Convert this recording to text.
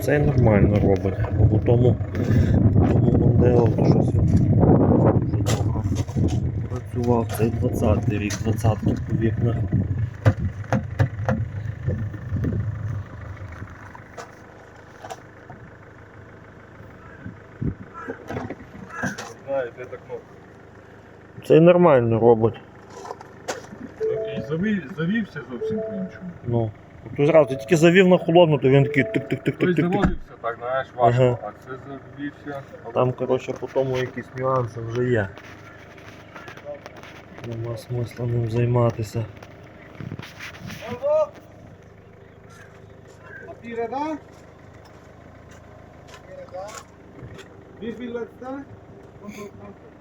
Цей нормально робить, по тому, тому Мондео щось він дуже добре працював. Цей 20-й рік, 20-ки по вікнах. Знаю, де так кнопка. Цей нормально робить. І завів, завівся зовсім по-іншому. Ну. Тобто зразу ти тільки завів на холодну, то він такий Той тик-тик-тик-тик-тик. заводився так, знаєш, важко, Ага. а це завівся. Там, коротше, по тому якісь нюанси вже є. Нема смисла ним займатися. Bravo. Papieren daar. Papieren daar. Wie viel Mm-hmm.